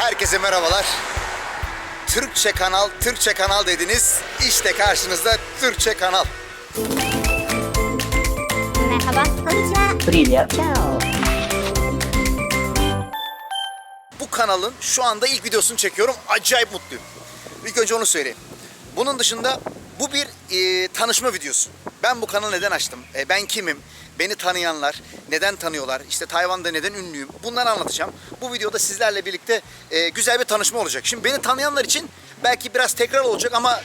Herkese merhabalar. Türkçe kanal, Türkçe kanal dediniz. İşte karşınızda Türkçe kanal. Merhaba. Konnichiwa. Привет. Ciao. Bu kanalın şu anda ilk videosunu çekiyorum. Acayip mutluyum. İlk önce onu söyleyeyim. Bunun dışında bu bir e, tanışma videosu. Ben bu kanalı neden açtım? E, ben kimim? Beni tanıyanlar neden tanıyorlar? İşte Tayvan'da neden ünlüyüm? Bunları anlatacağım. Bu videoda sizlerle birlikte e, güzel bir tanışma olacak. Şimdi beni tanıyanlar için belki biraz tekrar olacak ama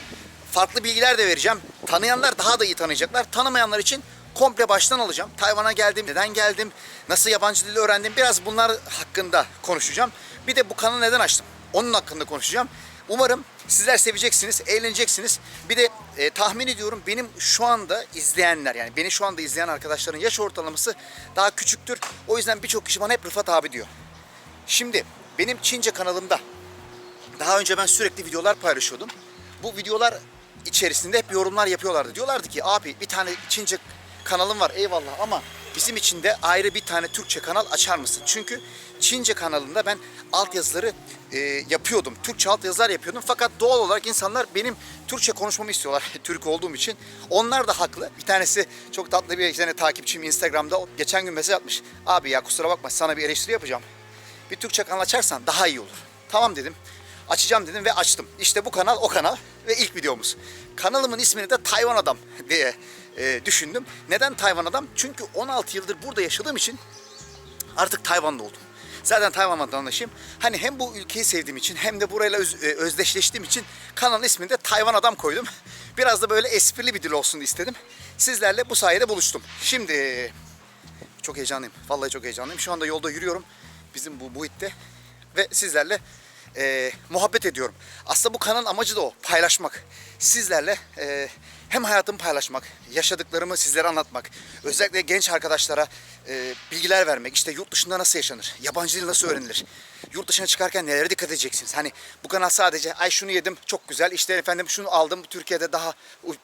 farklı bilgiler de vereceğim. Tanıyanlar daha da iyi tanıyacaklar. Tanımayanlar için komple baştan alacağım. Tayvan'a geldim, neden geldim, nasıl yabancı dili öğrendim biraz bunlar hakkında konuşacağım. Bir de bu kanalı neden açtım? Onun hakkında konuşacağım. Umarım sizler seveceksiniz, eğleneceksiniz. Bir de e, tahmin ediyorum benim şu anda izleyenler yani beni şu anda izleyen arkadaşların yaş ortalaması daha küçüktür. O yüzden birçok kişi bana hep Rıfat abi diyor. Şimdi benim Çince kanalımda daha önce ben sürekli videolar paylaşıyordum. Bu videolar içerisinde hep yorumlar yapıyorlardı. Diyorlardı ki abi bir tane Çince kanalım var eyvallah ama bizim için de ayrı bir tane Türkçe kanal açar mısın? Çünkü Çince kanalında ben altyazıları e, yapıyordum. Türkçe altyazılar yapıyordum. Fakat doğal olarak insanlar benim Türkçe konuşmamı istiyorlar. Türk olduğum için. Onlar da haklı. Bir tanesi çok tatlı bir tane takipçim Instagram'da geçen gün mesaj atmış. Abi ya kusura bakma sana bir eleştiri yapacağım bir Türkçe kanal açarsan daha iyi olur. Tamam dedim. Açacağım dedim ve açtım. İşte bu kanal o kanal ve ilk videomuz. Kanalımın ismini de Tayvan Adam diye e, düşündüm. Neden Tayvan Adam? Çünkü 16 yıldır burada yaşadığım için artık Tayvan'da oldum. Zaten Tayvan vatandaşıyım. Hani hem bu ülkeyi sevdiğim için hem de burayla öz- e, özdeşleştiğim için kanalın ismini de Tayvan Adam koydum. Biraz da böyle esprili bir dil olsun istedim. Sizlerle bu sayede buluştum. Şimdi çok heyecanlıyım. Vallahi çok heyecanlıyım. Şu anda yolda yürüyorum. Bizim bu muhitte. Ve sizlerle e, muhabbet ediyorum. Aslında bu kanalın amacı da o. Paylaşmak. Sizlerle e, hem hayatımı paylaşmak, yaşadıklarımı sizlere anlatmak. Özellikle genç arkadaşlara e, bilgiler vermek. İşte yurt dışında nasıl yaşanır? Yabancı dil nasıl öğrenilir? Yurt dışına çıkarken nelere dikkat edeceksiniz? Hani bu kanal sadece ay şunu yedim çok güzel. işte efendim şunu aldım Türkiye'de daha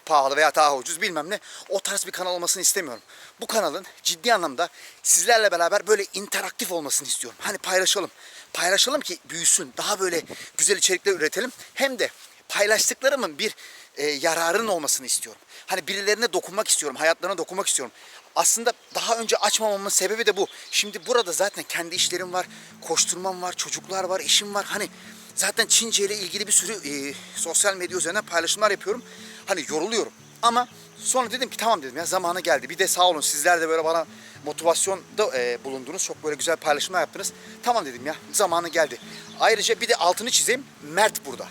pahalı veya daha ucuz bilmem ne. O tarz bir kanal olmasını istemiyorum. Bu kanalın ciddi anlamda sizlerle beraber böyle interaktif olmasını istiyorum. Hani paylaşalım. Paylaşalım ki büyüsün. Daha böyle güzel içerikler üretelim. Hem de paylaştıklarımın bir e, yararın olmasını istiyorum. Hani birilerine dokunmak istiyorum. Hayatlarına dokunmak istiyorum. Aslında daha önce açmamamın sebebi de bu. Şimdi burada zaten kendi işlerim var. Koşturmam var. Çocuklar var. eşim var. Hani zaten Çince ile ilgili bir sürü e, sosyal medya üzerinden paylaşımlar yapıyorum. Hani yoruluyorum. Ama sonra dedim ki tamam dedim ya zamanı geldi. Bir de sağ olun sizler de böyle bana motivasyonda e, bulundunuz. Çok böyle güzel paylaşımlar yaptınız. Tamam dedim ya zamanı geldi. Ayrıca bir de altını çizeyim. Mert burada.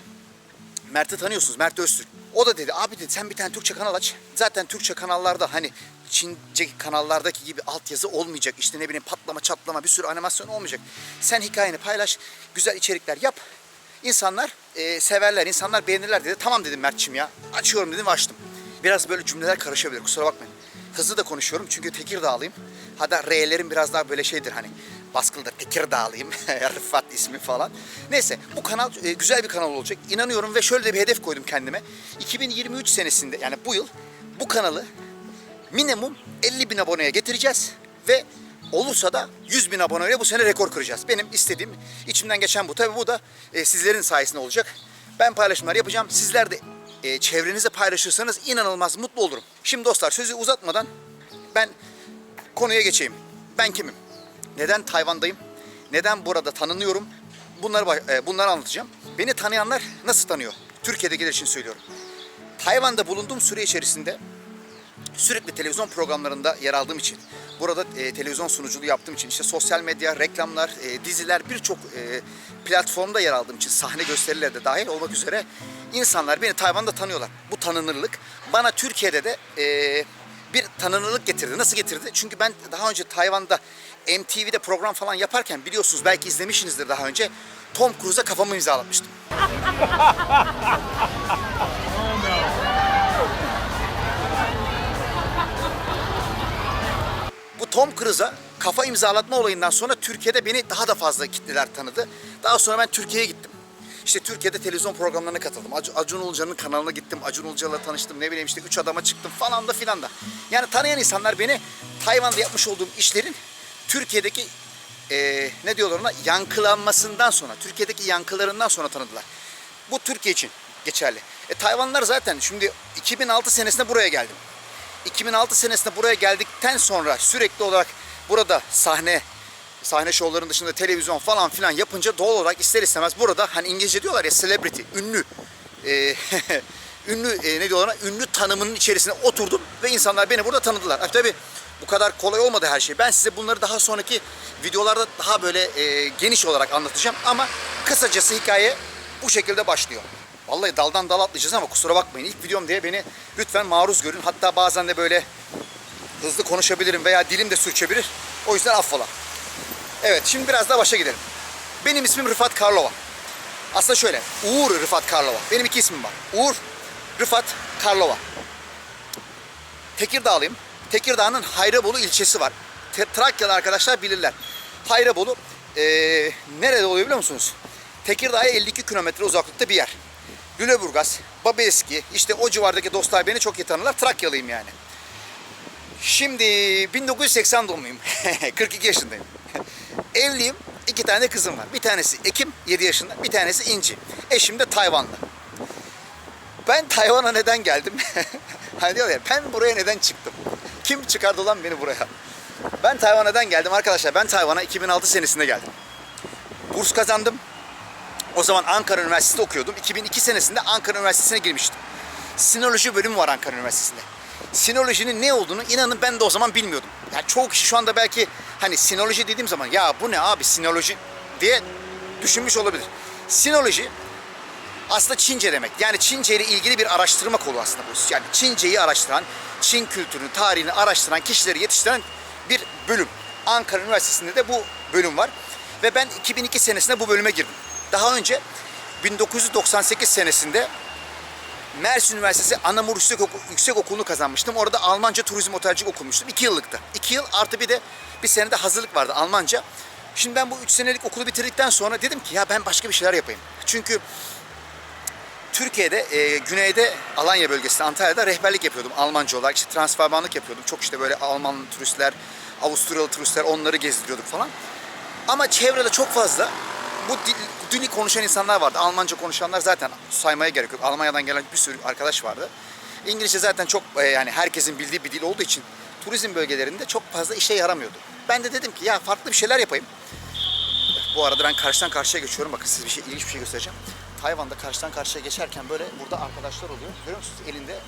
Mert'i tanıyorsunuz. Mert Öztürk. O da dedi abi dedi sen bir tane Türkçe kanal aç. Zaten Türkçe kanallarda hani Çince kanallardaki gibi altyazı olmayacak. İşte ne bileyim patlama çatlama bir sürü animasyon olmayacak. Sen hikayeni paylaş. Güzel içerikler yap. İnsanlar e, severler, insanlar beğenirler dedi. Tamam dedim Mert'çim ya. Açıyorum dedim ve açtım. Biraz böyle cümleler karışabilir kusura bakmayın. Hızlı da konuşuyorum çünkü Tekirdağlıyım. Hatta R'lerim biraz daha böyle şeydir hani baskılıdır. Tekirdağlıyım. Rıfat ismi falan. Neyse bu kanal e, güzel bir kanal olacak. İnanıyorum ve şöyle de bir hedef koydum kendime. 2023 senesinde yani bu yıl bu kanalı minimum 50 bin aboneye getireceğiz ve olursa da 100 bin aboneyle bu sene rekor kıracağız. Benim istediğim, içimden geçen bu. Tabii bu da e, sizlerin sayesinde olacak. Ben paylaşımlar yapacağım. Sizler de e, çevrenize paylaşırsanız inanılmaz mutlu olurum. Şimdi dostlar sözü uzatmadan ben konuya geçeyim. Ben kimim? Neden Tayvan'dayım? Neden burada tanınıyorum? Bunları e, bunları anlatacağım. Beni tanıyanlar nasıl tanıyor? Türkiye'dekiler için söylüyorum. Tayvan'da bulunduğum süre içerisinde sürekli televizyon programlarında yer aldığım için, burada e, televizyon sunuculuğu yaptığım için, işte sosyal medya, reklamlar, e, diziler birçok e, platformda yer aldığım için, sahne gösterileri de dahil olmak üzere insanlar beni Tayvan'da tanıyorlar. Bu tanınırlık bana Türkiye'de de e, bir tanınırlık getirdi. Nasıl getirdi? Çünkü ben daha önce Tayvan'da MTV'de program falan yaparken biliyorsunuz belki izlemişsinizdir daha önce Tom Cruise'a kafamı imzalatmıştım. Bu Tom Cruise'a kafa imzalatma olayından sonra Türkiye'de beni daha da fazla kitleler tanıdı. Daha sonra ben Türkiye'ye gittim. İşte Türkiye'de televizyon programlarına katıldım. Ac- Acun Ilıcalı'nın kanalına gittim. Acun Ilıcalı'la tanıştım. Ne bileyim işte üç adama çıktım falan da filan da. Yani tanıyan insanlar beni Tayvan'da yapmış olduğum işlerin Türkiye'deki e, ne diyorlar ona yankılanmasından sonra, Türkiye'deki yankılarından sonra tanıdılar. Bu Türkiye için geçerli. E, Tayvanlılar zaten şimdi 2006 senesinde buraya geldim. 2006 senesinde buraya geldikten sonra sürekli olarak burada sahne sahne şovların dışında televizyon falan filan yapınca doğal olarak ister istemez burada hani İngilizce diyorlar ya celebrity, ünlü e, ünlü e, ne diyorlar ona? ünlü tanımının içerisine oturdum ve insanlar beni burada tanıdılar. E, tabii bu kadar kolay olmadı her şey. Ben size bunları daha sonraki videolarda daha böyle e, geniş olarak anlatacağım ama kısacası hikaye bu şekilde başlıyor. Vallahi daldan dal atlayacağız ama kusura bakmayın. İlk videom diye beni lütfen maruz görün. Hatta bazen de böyle hızlı konuşabilirim veya dilim de sürçebilir. O yüzden affola. Evet şimdi biraz daha başa gidelim. Benim ismim Rıfat Karlova. Aslında şöyle Uğur Rıfat Karlova. Benim iki ismim var. Uğur Rıfat Karlova. Tekirdağlıyım. Tekirdağ'ın Hayrabolu ilçesi var. Te- Trakyalı arkadaşlar bilirler. Hayrabolu eee, nerede oluyor biliyor musunuz? Tekirdağ'a 52 kilometre uzaklıkta bir yer. Lüleburgaz, Babeski, işte o civardaki dostlar beni çok iyi tanırlar. Trakyalıyım yani. Şimdi 1980 doğumluyum. 42 yaşındayım. Evliyim. iki tane kızım var. Bir tanesi Ekim 7 yaşında. Bir tanesi İnci. Eşim de Tayvanlı. Ben Tayvan'a neden geldim? hani diyorlar ya ben buraya neden çıktım? Kim çıkardı lan beni buraya? Ben Tayvan'a neden geldim arkadaşlar? Ben Tayvan'a 2006 senesinde geldim. Burs kazandım. O zaman Ankara Üniversitesi'nde okuyordum. 2002 senesinde Ankara Üniversitesi'ne girmiştim. Sinoloji bölümü var Ankara Üniversitesi'nde. Sinolojinin ne olduğunu inanın ben de o zaman bilmiyordum. Yani çoğu kişi şu anda belki hani sinoloji dediğim zaman ya bu ne abi sinoloji diye düşünmüş olabilir. Sinoloji aslında Çince demek. Yani Çince ile ilgili bir araştırma kolu aslında bu. Yani Çince'yi araştıran, Çin kültürünü, tarihini araştıran kişileri yetiştiren bir bölüm. Ankara Üniversitesi'nde de bu bölüm var. Ve ben 2002 senesinde bu bölüme girdim. Daha önce 1998 senesinde Mersin Üniversitesi Anamur Yüksek, Oku- Yüksek Okulu'nu kazanmıştım. Orada Almanca turizm otelcilik okumuştum. 2 yıllıktı. 2 yıl artı bir de bir senede hazırlık vardı Almanca. Şimdi ben bu 3 senelik okulu bitirdikten sonra dedim ki ya ben başka bir şeyler yapayım. Çünkü Türkiye'de e, güneyde Alanya bölgesinde Antalya'da rehberlik yapıyordum Almanca olarak. İşte transfermanlık yapıyordum. Çok işte böyle Alman turistler, Avusturyalı turistler onları gezdiriyorduk falan. Ama çevrede çok fazla bu dil, dili konuşan insanlar vardı. Almanca konuşanlar zaten saymaya gerek yok. Almanya'dan gelen bir sürü arkadaş vardı. İngilizce zaten çok e, yani herkesin bildiği bir dil olduğu için turizm bölgelerinde çok fazla işe yaramıyordu. Ben de dedim ki ya farklı bir şeyler yapayım. Bu arada ben karşıdan karşıya geçiyorum. Bakın size bir şey ilginç bir şey göstereceğim. Tayvan'da karşıdan karşıya geçerken böyle burada arkadaşlar oluyor. Görüyor musunuz? Elinde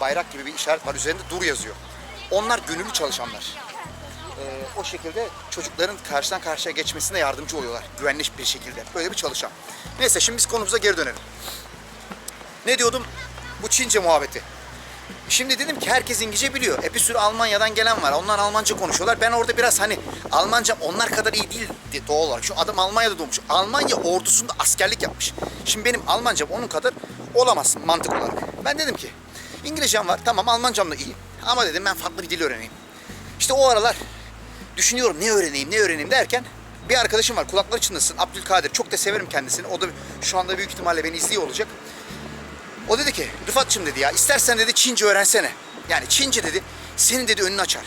bayrak gibi bir işaret var. Üzerinde dur yazıyor. Onlar gönüllü çalışanlar. Ee, o şekilde çocukların karşıdan karşıya geçmesine yardımcı oluyorlar. Güvenli bir şekilde. Böyle bir çalışan. Neyse şimdi biz konumuza geri dönelim. Ne diyordum? Bu Çince muhabbeti. Şimdi dedim ki herkes İngilizce biliyor. E bir sürü Almanya'dan gelen var. Onlar Almanca konuşuyorlar. Ben orada biraz hani Almanca onlar kadar iyi değil de- doğal olarak. Şu adam Almanya'da doğmuş. Almanya ordusunda askerlik yapmış. Şimdi benim Almancam onun kadar olamaz mantık olarak. Ben dedim ki İngilizcem var. Tamam Almancam da iyi. Ama dedim ben farklı bir dil öğreneyim. İşte o aralar düşünüyorum ne öğreneyim ne öğreneyim derken bir arkadaşım var kulakları çınlasın Abdülkadir. Çok da severim kendisini. O da şu anda büyük ihtimalle beni izliyor olacak. O dedi ki Rıfat'cığım dedi ya istersen dedi Çince öğrensene. Yani Çince dedi senin dedi önünü açar.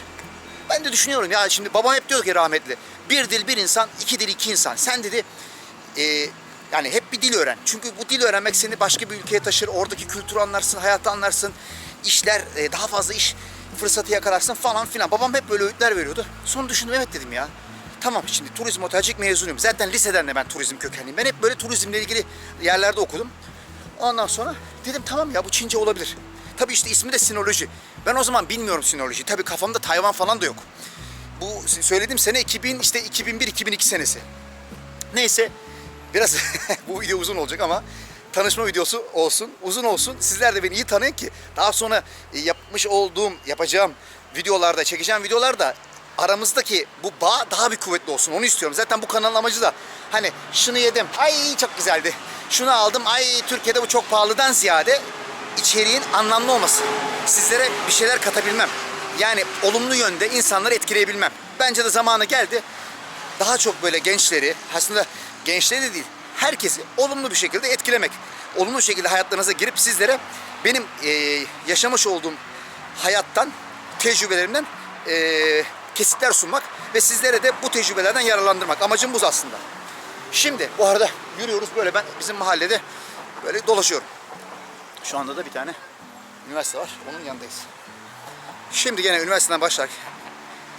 Ben de düşünüyorum ya şimdi babam hep diyor ki rahmetli bir dil bir insan iki dil iki insan. Sen dedi e, yani hep bir dil öğren. Çünkü bu dil öğrenmek seni başka bir ülkeye taşır. Oradaki kültürü anlarsın, hayatı anlarsın. işler e, daha fazla iş fırsatı yakalarsın falan filan. Babam hep böyle öğütler veriyordu. Sonra düşündüm evet dedim ya. Tamam şimdi turizm otelcilik mezunuyum. Zaten liseden de ben turizm kökenliyim. Ben hep böyle turizmle ilgili yerlerde okudum. Ondan sonra dedim tamam ya bu Çince olabilir. Tabii işte ismi de sinoloji. Ben o zaman bilmiyorum sinoloji. Tabii kafamda Tayvan falan da yok. Bu söylediğim sene 2000 işte 2001-2002 senesi. Neyse biraz bu video uzun olacak ama tanışma videosu olsun, uzun olsun. Sizler de beni iyi tanıyın ki daha sonra e, yapmış olduğum, yapacağım videolarda, çekeceğim videolarda aramızdaki bu bağ daha bir kuvvetli olsun. Onu istiyorum. Zaten bu kanalın amacı da hani şunu yedim, ay çok güzeldi. Şunu aldım, ay Türkiye'de bu çok pahalıdan ziyade içeriğin anlamlı olması. Sizlere bir şeyler katabilmem. Yani olumlu yönde insanları etkileyebilmem. Bence de zamanı geldi daha çok böyle gençleri, aslında gençleri de değil, herkesi olumlu bir şekilde etkilemek. Olumlu şekilde hayatlarınıza girip sizlere benim e, yaşamış olduğum hayattan, tecrübelerimden e, kesitler sunmak ve sizlere de bu tecrübelerden yararlandırmak. Amacım bu aslında. Şimdi bu arada yürüyoruz böyle ben bizim mahallede böyle dolaşıyorum. Şu anda da bir tane üniversite var. Onun yanındayız. Şimdi gene üniversiteden başlar.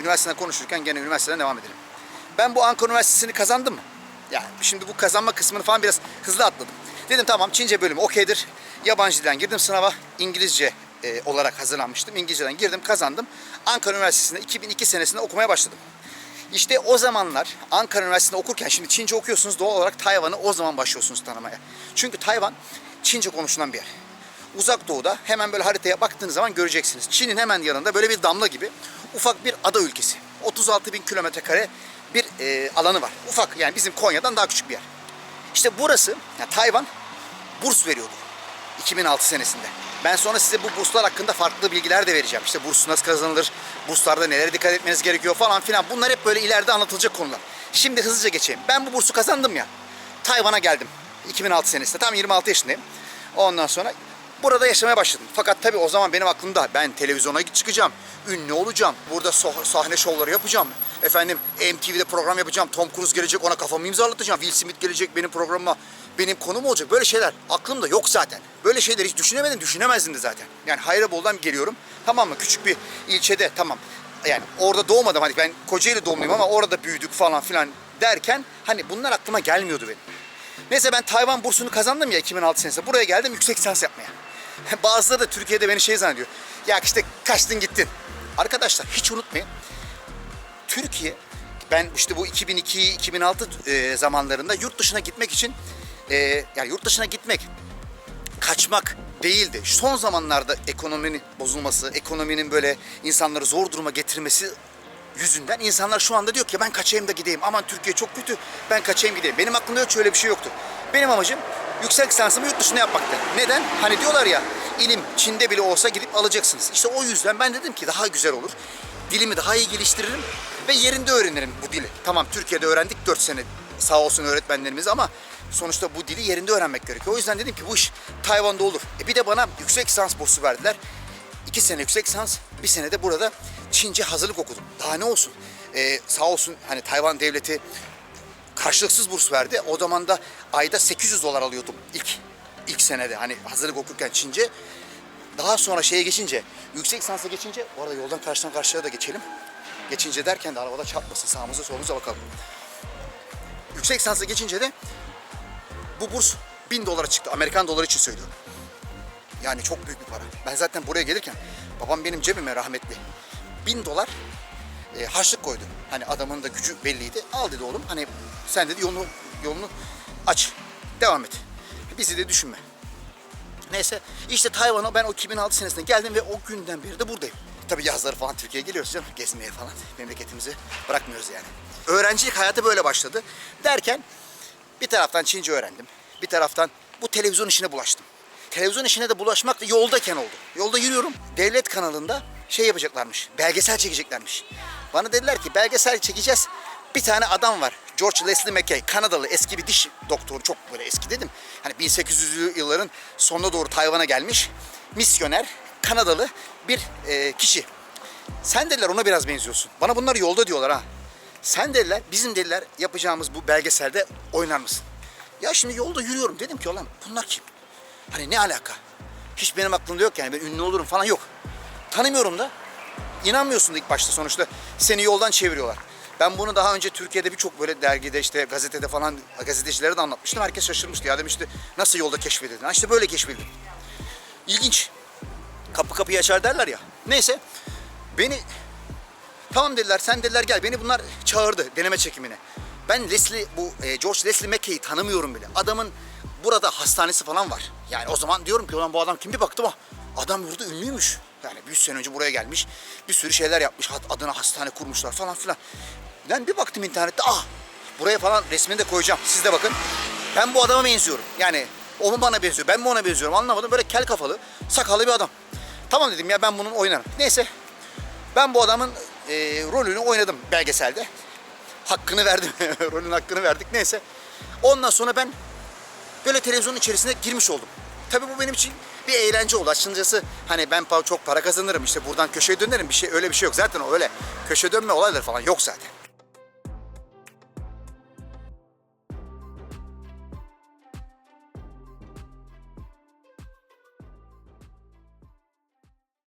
Üniversiteden konuşurken gene üniversiteden devam edelim. Ben bu Ankara Üniversitesi'ni kazandım mı? Yani şimdi bu kazanma kısmını falan biraz hızlı atladım. Dedim tamam Çince bölümü okeydir. Yabancı dilden girdim sınava. İngilizce e, olarak hazırlanmıştım. İngilizceden girdim kazandım. Ankara Üniversitesi'nde 2002 senesinde okumaya başladım. İşte o zamanlar Ankara Üniversitesi'nde okurken şimdi Çince okuyorsunuz doğal olarak Tayvan'ı o zaman başlıyorsunuz tanımaya. Çünkü Tayvan Çince konuşulan bir yer. Uzak doğuda hemen böyle haritaya baktığınız zaman göreceksiniz. Çin'in hemen yanında böyle bir damla gibi ufak bir ada ülkesi. 36 bin kilometre kare bir e, alanı var. Ufak yani bizim Konya'dan daha küçük bir yer. İşte burası yani Tayvan burs veriyordu 2006 senesinde. Ben sonra size bu burslar hakkında farklı bilgiler de vereceğim. İşte burs nasıl kazanılır, burslarda nelere dikkat etmeniz gerekiyor falan filan. Bunlar hep böyle ileride anlatılacak konular. Şimdi hızlıca geçeyim. Ben bu bursu kazandım ya. Tayvan'a geldim 2006 senesinde. Tam 26 yaşındayım. Ondan sonra burada yaşamaya başladım. Fakat tabii o zaman benim aklımda ben televizyona çıkacağım. Ünlü olacağım. Burada so- sahne şovları yapacağım. Efendim MTV'de program yapacağım. Tom Cruise gelecek ona kafamı imzalatacağım. Will Smith gelecek benim programıma. Benim konum olacak. Böyle şeyler aklımda yok zaten. Böyle şeyleri hiç düşünemedim. Düşünemezdim de zaten. Yani Hayrabol'dan geliyorum. Tamam mı? Küçük bir ilçede tamam. Yani orada doğmadım. Hani ben Kocaeli doğumluyum ama orada büyüdük falan filan derken hani bunlar aklıma gelmiyordu benim. Neyse ben Tayvan bursunu kazandım ya 2006 senesinde. Buraya geldim yüksek lisans yapmaya. Bazıları da Türkiye'de beni şey zannediyor. Ya işte kaçtın gittin. Arkadaşlar hiç unutmayın. Türkiye ben işte bu 2002-2006 e, zamanlarında yurt dışına gitmek için e, yani yurt dışına gitmek kaçmak değildi. Son zamanlarda ekonominin bozulması, ekonominin böyle insanları zor duruma getirmesi yüzünden insanlar şu anda diyor ki ben kaçayım da gideyim. Aman Türkiye çok kötü. Ben kaçayım gideyim. Benim aklımda hiç öyle bir şey yoktu. Benim amacım yüksek lisansımı yurt dışında yapmaktı. Neden? Hani diyorlar ya ilim Çin'de bile olsa gidip alacaksınız. İşte o yüzden ben dedim ki daha güzel olur. Dilimi daha iyi geliştiririm ve yerinde öğrenirim bu dili. Tamam Türkiye'de öğrendik 4 sene sağ olsun öğretmenlerimiz ama sonuçta bu dili yerinde öğrenmek gerekiyor. O yüzden dedim ki bu iş Tayvan'da olur. E bir de bana yüksek lisans bursu verdiler. İki sene yüksek lisans, bir sene de burada Çince hazırlık okudum. Daha ne olsun? Ee, sağ olsun hani Tayvan devleti karşılıksız burs verdi. O zaman da ayda 800 dolar alıyordum ilk ilk senede hani hazırlık okurken Çince. Daha sonra şeye geçince, yüksek lisansa geçince, bu arada yoldan karşıdan karşıya da geçelim. Geçince derken de arabada çarpmasın, sağımıza solumuza bakalım. Yüksek lisansa geçince de bu burs 1000 dolara çıktı. Amerikan doları için söylüyorum. Yani çok büyük bir para. Ben zaten buraya gelirken babam benim cebime rahmetli. 1000 dolar e, harçlık koydu. Hani adamın da gücü belliydi. Al dedi oğlum. Hani sen dedi yolunu yolunu aç. Devam et. Bizi de düşünme. Neyse işte Tayvan'a ben o 2006 senesinde geldim ve o günden beri de buradayım. Tabii yazları falan Türkiye'ye geliyoruz canım. Gezmeye falan. Memleketimizi bırakmıyoruz yani. Öğrencilik hayatı böyle başladı. Derken bir taraftan Çince öğrendim. Bir taraftan bu televizyon işine bulaştım. Televizyon işine de bulaşmak da yoldayken oldu. Yolda yürüyorum. Devlet kanalında şey yapacaklarmış. Belgesel çekeceklermiş. Bana dediler ki belgesel çekeceğiz. Bir tane adam var. George Leslie Mackay. Kanadalı eski bir diş doktoru. Çok böyle eski dedim. Hani 1800'lü yılların sonuna doğru Tayvan'a gelmiş. Misyoner. Kanadalı bir e, kişi. Sen dediler ona biraz benziyorsun. Bana bunlar yolda diyorlar ha. Sen dediler bizim dediler yapacağımız bu belgeselde oynar mısın? Ya şimdi yolda yürüyorum dedim ki ulan bunlar kim? Hani ne alaka? Hiç benim aklımda yok yani ben ünlü olurum falan yok. Tanımıyorum da. İnanmıyorsun da ilk başta sonuçta seni yoldan çeviriyorlar. Ben bunu daha önce Türkiye'de birçok böyle dergide işte gazetede falan gazetecilere de anlatmıştım. Herkes şaşırmıştı ya demişti nasıl yolda keşfedildin? Ha işte böyle keşfedildim. İlginç. Kapı kapıyı açar derler ya. Neyse beni Tamam dediler sen dediler gel. Beni bunlar çağırdı deneme çekimine. Ben Leslie bu e, George Leslie Mackey'i tanımıyorum bile. Adamın burada hastanesi falan var. Yani o zaman diyorum ki ulan bu adam kim bir baktım ah adam burada ünlüymüş. Yani bir sene önce buraya gelmiş. Bir sürü şeyler yapmış. Adına hastane kurmuşlar falan filan. Ben bir baktım internette ah buraya falan resmini de koyacağım. Siz de bakın. Ben bu adama benziyorum. Yani o mu bana benziyor ben mi ona benziyorum anlamadım. Böyle kel kafalı sakallı bir adam. Tamam dedim ya ben bunun oynarım. Neyse ben bu adamın e, rolünü oynadım belgeselde. Hakkını verdim. Rolün hakkını verdik. Neyse. Ondan sonra ben böyle televizyonun içerisine girmiş oldum. Tabii bu benim için bir eğlence oldu. Açıkçası hani ben çok para kazanırım işte buradan köşeye dönerim bir şey öyle bir şey yok. Zaten öyle köşe dönme olayları falan yok zaten.